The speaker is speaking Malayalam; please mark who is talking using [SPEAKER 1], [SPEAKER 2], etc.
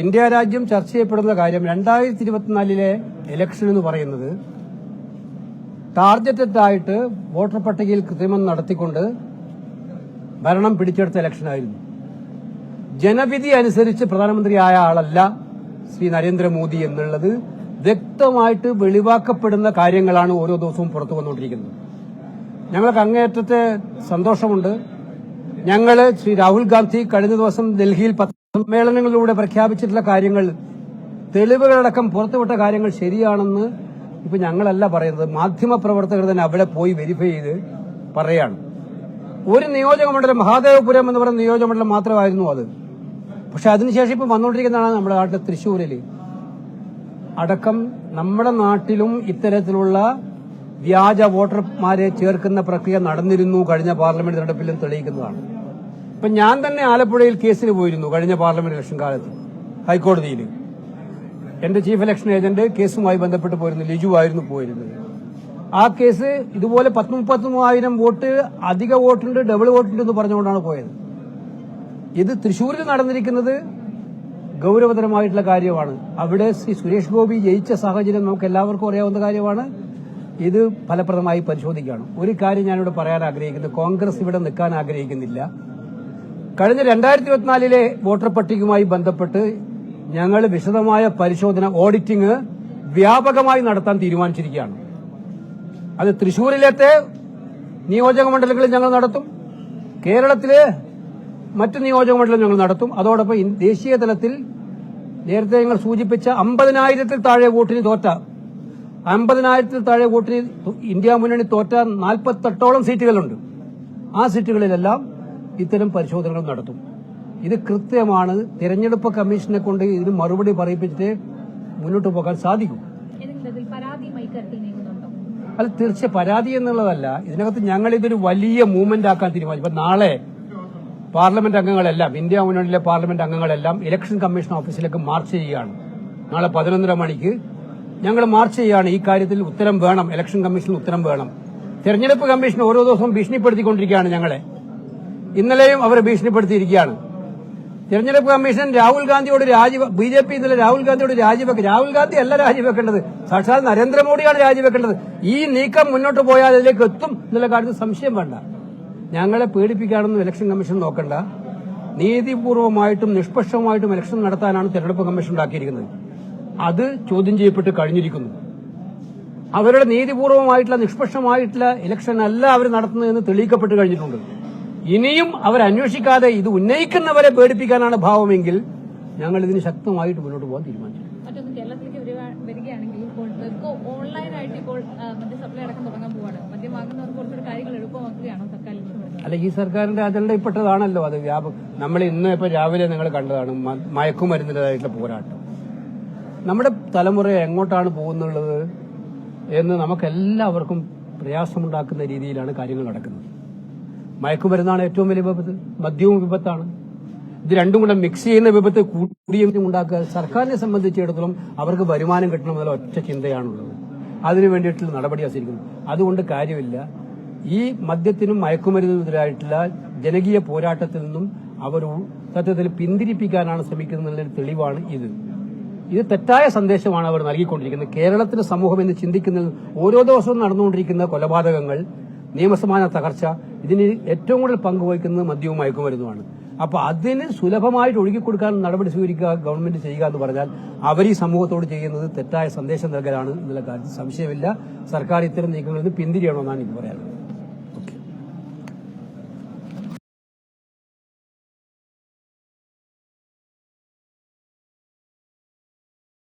[SPEAKER 1] ഇന്ത്യ രാജ്യം ചർച്ച ചെയ്യപ്പെടുന്ന കാര്യം രണ്ടായിരത്തി ഇരുപത്തിനാലിലെ ഇലക്ഷൻ എന്ന് പറയുന്നത് ടാർഗറ്റഡ് വോട്ടർ പട്ടികയിൽ കൃത്രിമം നടത്തിക്കൊണ്ട് ഭരണം പിടിച്ചെടുത്ത ഇലക്ഷനായിരുന്നു ജനവിധി അനുസരിച്ച് പ്രധാനമന്ത്രിയായ ആളല്ല ശ്രീ നരേന്ദ്രമോദി എന്നുള്ളത് വ്യക്തമായിട്ട് വെളിവാക്കപ്പെടുന്ന കാര്യങ്ങളാണ് ഓരോ ദിവസവും പുറത്തു വന്നുകൊണ്ടിരിക്കുന്നത്. ഞങ്ങൾക്ക് അങ്ങേയറ്റത്തെ സന്തോഷമുണ്ട്. ഞങ്ങൾ ശ്രീ രാഹുൽ ഗാന്ധി കഴിഞ്ഞ ദിവസം ഡൽഹിയിൽ പത്രസമ്മേളനങ്ങളിലൂടെ പ്രഖ്യാപിച്ചിട്ടുള്ള കാര്യങ്ങൾ തെളിവുകളടക്കം പുറത്തുവിട്ട കാര്യങ്ങൾ ശരിയാണെന്ന് ഇപ്പൊ ഞങ്ങളല്ല പറയുന്നത്. മാധ്യമപ്രവർത്തകർ തന്നെ അവിടെ പോയി വെരിഫൈ ചെയ്ത് പറയാണ്. ഒരു നിയോജക മണ്ഡലം മഹാദേവപുരം എന്ന് പറയുന്ന നിയോജക മണ്ഡലം മാത്രമായിരുന്നു അത്. പക്ഷെ അതിനുശേഷം ഇപ്പൊ വന്നുകൊണ്ടിരിക്കുന്നതാണ് നമ്മുടെ നാട്ടിലെ തൃശ്ശൂരിൽ അടക്കം നമ്മുടെ നാട്ടിലും ഇത്തരത്തിലുള്ള വ്യാജ വോട്ടർമാരെ ചേർക്കുന്ന പ്രക്രിയ നടന്നിരുന്നു കഴിഞ്ഞ പാർലമെന്റ് തെരഞ്ഞെടുപ്പിലും തെളിയിക്കുന്നതാണ്. ഇപ്പൊ ഞാൻ തന്നെ ആലപ്പുഴയിൽ കേസിന് പോയിരുന്നു കഴിഞ്ഞ പാർലമെന്റ് ഇലക്ഷൻ കാലത്ത് ഹൈക്കോടതിയിൽ. എന്റെ ചീഫ് ഇലക്ഷൻ ഏജന്റ് കേസുമായി ബന്ധപ്പെട്ട് പോയിരുന്നു ലിജു ആയിരുന്നു പോയിരുന്നത്. ആ കേസ് ഇതുപോലെ പത്ത് മുപ്പത്തി മൂവായിരം വോട്ട് അധിക വോട്ടുണ്ട് ഡബിൾ വോട്ടുണ്ട് എന്ന് പറഞ്ഞുകൊണ്ടാണ് പോയത്. ഇത് തൃശൂരിൽ നടന്നിരിക്കുന്നത് ഗൗരവതരമായിട്ടുള്ള കാര്യമാണ്. അവിടെ ശ്രീ സുരേഷ് ഗോപി ജയിച്ച സാഹചര്യം നമുക്ക് എല്ലാവർക്കും അറിയാവുന്ന കാര്യമാണ്. ഇത് ഫലപ്രദമായി പരിശോധിക്കുകയാണ്. ഒരു കാര്യം ഞാനിവിടെ പറയാൻ ആഗ്രഹിക്കുന്നത് കോൺഗ്രസ് ഇവിടെ നിൽക്കാൻ ആഗ്രഹിക്കുന്നില്ല. കഴിഞ്ഞ രണ്ടായിരത്തി ഇരുപത്തിനാലിലെ വോട്ടർ പട്ടികയുമായി ബന്ധപ്പെട്ട് ഞങ്ങൾ വിശദമായ പരിശോധന ഓഡിറ്റിംഗ് വ്യാപകമായി നടത്താൻ തീരുമാനിച്ചിരിക്കുകയാണ്. അത് തൃശൂരിലത്തെ നിയോജക മണ്ഡലങ്ങളിൽ ഞങ്ങൾ നടത്തും കേരളത്തിലെ മറ്റ് നിയോജക മണ്ഡലം ഞങ്ങൾ നടത്തും. അതോടൊപ്പം ദേശീയ തലത്തിൽ നേരത്തെ ഞങ്ങൾ സൂചിപ്പിച്ച അമ്പതിനായിരത്തിൽ താഴെ വോട്ടിന് തോറ്റ അമ്പതിനായിരത്തിൽ താഴെ വോട്ടിന് ഇന്ത്യ മുന്നണി തോറ്റ നാൽപ്പത്തെട്ടോളം സീറ്റുകളുണ്ട്. ആ സീറ്റുകളിലെല്ലാം ഇത്തരം പരിശോധനകൾ നടത്തും. ഇത് കൃത്യമാണ്. തിരഞ്ഞെടുപ്പ് കമ്മീഷനെ കൊണ്ട് ഇതിന് മറുപടി പറയിപ്പിച്ചിട്ട് മുന്നോട്ട് പോകാൻ സാധിക്കും.
[SPEAKER 2] അത്
[SPEAKER 1] അല്ല തീർച്ച പരാതി എന്നുള്ളതല്ല. ഇതിനകത്ത് ഞങ്ങൾ ഇതൊരു വലിയ മൂവ്മെന്റ് ആക്കാൻ തീരുമാനിച്ചു. ഇപ്പൊ നാളെ പാർലമെന്റ് അംഗങ്ങളെല്ലാം ഇന്ത്യ മുന്നണിയിലെ പാർലമെന്റ് അംഗങ്ങളെല്ലാം ഇലക്ഷൻ കമ്മീഷൻ ഓഫീസിലേക്ക് മാർച്ച് ചെയ്യുകയാണ്. നാളെ പതിനൊന്നര മണിക്ക് ഞങ്ങൾ മാർച്ച് ചെയ്യുകയാണ്. ഈ കാര്യത്തിൽ ഉത്തരം വേണം. ഇലക്ഷൻ കമ്മീഷന് ഉത്തരം വേണം. തെരഞ്ഞെടുപ്പ് കമ്മീഷൻ ഓരോ ദിവസവും ഭീഷണിപ്പെടുത്തിക്കൊണ്ടിരിക്കുകയാണ് ഞങ്ങളെ. ഇന്നലെയും അവരെ ഭീഷണിപ്പെടുത്തിയിരിക്കുകയാണ്. തെരഞ്ഞെടുപ്പ് കമ്മീഷൻ രാഹുൽ ഗാന്ധിയോട് രാജി ബി ജെ പി ഇന്നലെ രാഹുൽ ഗാന്ധിയോട് രാജിവെക്കും രാഹുൽ ഗാന്ധി അല്ല രാജിവെക്കേണ്ടത്. സാക്ഷാൽ നരേന്ദ്രമോദിയാണ് രാജിവെക്കേണ്ടത്. ഈ നീക്കം മുന്നോട്ട് പോയാൽ അതിലേക്ക് എത്തും എന്നുള്ള കാര്യത്തിൽ സംശയം വേണ്ട. ഞങ്ങളെ പേടിപ്പിക്കാനൊന്നും ഇലക്ഷൻ കമ്മീഷൻ നോക്കണ്ട. നീതിപൂർവമായിട്ടും നിഷ്പക്ഷമായിട്ടും ഇലക്ഷൻ നടത്താനാണ് തെരഞ്ഞെടുപ്പ് കമ്മീഷൻ ഉണ്ടാക്കിയിരിക്കുന്നത്. അത് ചോദ്യം ചെയ്യപ്പെട്ട് കഴിഞ്ഞിരിക്കുന്നു. അവരുടെ നീതിപൂർവമായിട്ടുള്ള നിഷ്പക്ഷമായിട്ടുള്ള ഇലക്ഷൻ അല്ല അവർ നടത്തുന്നതെന്ന് തെളിയിക്കപ്പെട്ട് കഴിഞ്ഞിട്ടുണ്ട്. ഇനിയും അവരന്വേഷിക്കാതെ ഇത് ഉന്നയിക്കുന്നവരെ പേടിപ്പിക്കാനാണ് ഭാവമെങ്കിൽ ഞങ്ങൾ ഇതിന് ശക്തമായിട്ട് മുന്നോട്ട് പോകാൻ തീരുമാനിച്ചു.
[SPEAKER 2] മറ്റൊന്ന് കേരളത്തിലേക്ക് വരികയാണെങ്കിൽ ഇപ്പോൾ ഓൺലൈനായിട്ട് ഇപ്പോൾ ആ, മദ്യ സപ്ലൈ അടക്കം തുടങ്ങാൻ പോവാണ്. മദ്യം വാങ്ങുന്നവർക്ക് കുറച്ചുകൂടി കാര്യങ്ങൾ എളുപ്പമാക്കുകയാണോ സർക്കാർ ലക്ഷ്യമിടുന്നത്
[SPEAKER 1] അല്ല ഈ സർക്കാരിന്റെ അജണ്ടയിൽപ്പെട്ടതാണല്ലോ അത്. വ്യാപക നമ്മൾ ഇന്ന് ഇപ്പൊ രാവിലെ നിങ്ങൾ കണ്ടതാണ് മയക്കുമരുന്നിന്റെതായിട്ടുള്ള പോരാട്ടം. നമ്മുടെ തലമുറ എങ്ങോട്ടാണ് പോകുന്നുള്ളത് എന്ന് നമുക്കെല്ലാവർക്കും പ്രയാസമുണ്ടാക്കുന്ന രീതിയിലാണ് കാര്യങ്ങൾ നടക്കുന്നത്. മയക്കുമരുന്നാണ് ഏറ്റവും വലിയ വിപത്ത് മദ്യവും വിപത്താണ്. ഇത് രണ്ടും കൂടെ മിക്സ് ചെയ്യുന്ന വിപത്ത് കൂടിയും ഉണ്ടാക്കുക സർക്കാരിനെ സംബന്ധിച്ചിടത്തോളം അവർക്ക് വരുമാനം കിട്ടണമെന്നുള്ള ഒറ്റ ചിന്തയാണുള്ളത്. അതിനു വേണ്ടിയിട്ടുള്ള നടപടി ആസ്വദിക്കുന്നു അതുകൊണ്ട് കാര്യമില്ല. ഈ മദ്യത്തിനും മയക്കുമരുന്നിനെതിരായിട്ടുള്ള ജനകീയ പോരാട്ടത്തിൽ നിന്നും അവർ സത്യത്തിൽ പിന്തിരിപ്പിക്കാനാണ് ശ്രമിക്കുന്നതിനുള്ള തെളിവാണ് ഇത്. ഇത് തെറ്റായ സന്ദേശമാണ് അവർ നൽകിക്കൊണ്ടിരിക്കുന്നത്. കേരളത്തിലെ സമൂഹം എന്ന് ചിന്തിക്കുന്നതിൽ ഓരോ ദിവസവും നടന്നുകൊണ്ടിരിക്കുന്ന കൊലപാതകങ്ങൾ നിയമസമാന തകർച്ച ഇതിന് ഏറ്റവും കൂടുതൽ പങ്കുവഹിക്കുന്നത് മദ്യവും മയക്കുമരുന്നുമാണ്. അപ്പൊ അതിന് സുലഭമായിട്ട് ഒഴുകിക്കൊടുക്കാൻ നടപടി സ്വീകരിക്കുക ഗവൺമെന്റ് ചെയ്യുക എന്ന് പറഞ്ഞാൽ അവർ ഈ സമൂഹത്തോട് ചെയ്യുന്നത് തെറ്റായ സന്ദേശം നൽകലാണ് എന്നുള്ള കാര്യത്തിൽ സംശയമില്ല. സർക്കാർ ഇത്തരം നീക്കങ്ങളിൽ നിന്ന് പിന്തിരിയണമെന്നാണ് എനിക്ക് പറയാനുള്ളത്.